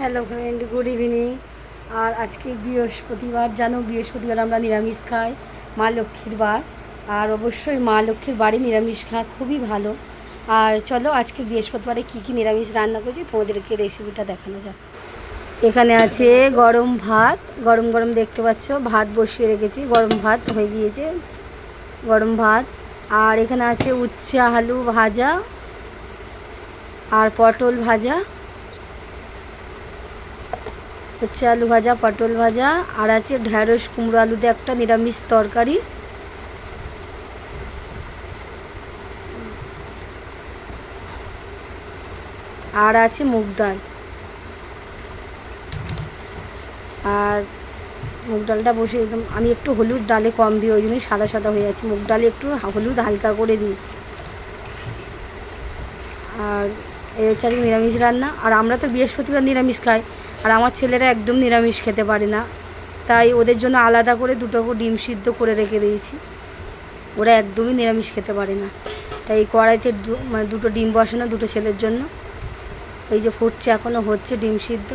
Hello friend good evening আর আজকে বৃহস্পতিবার, জানো বৃহস্পতিবার আমরা নিরামিষ খাই, মা লক্ষ্মীর বার। আর অবশ্যই মা লক্ষ্মীর বাড়ি নিরামিষ খাওয়া খুবই ভালো। আর চলো আজকে বৃহস্পতিবারে কী কী নিরামিষ রান্না করছি, তোমাদেরকে রেসিপিটা দেখানো যাক। এখানে আছে গরম ভাত। গরম গরম দেখতে পাচ্ছ, ভাত বসিয়ে রেখেছি। গরম ভাত হয়ে গিয়েছে। গরম ভাত। আর এখানে আছে উচ্ছে আলু ভাজা আর পটল ভাজা। হচ্ছে আলু ভাজা, পটল ভাজা, আর আছে ঢ্যাঁড়স, কুমড়ো আলুতে একটা নিরামিষ তরকারি। আর আছে মুগ ডাল। আর মুগ ডালটা বসে একদম, আমি একটু হলুদ ডালে কম দিই, ওই জন্যই সাদা সাদা হয়ে যাচ্ছে। মুগ ডালে একটু হলুদ হালকা করে দিই। আর এই হচ্ছে নিরামিষ রান্না। আর আমরা তো বৃহস্পতিবার নিরামিষ খাই। আর আমার ছেলেরা একদম নিরামিষ খেতে পারে না। তাই ওদের জন্য আলাদা করে দুটো ডিম সিদ্ধ করে রেখে দিয়েছি। ওরা একদমই নিরামিষ খেতে পারে না। তাই কড়াইতে মানে দুটো ডিম বসে না দুটো ছেলের জন্য। এই যে ফুটছে এখনও হচ্ছে ডিম সিদ্ধ।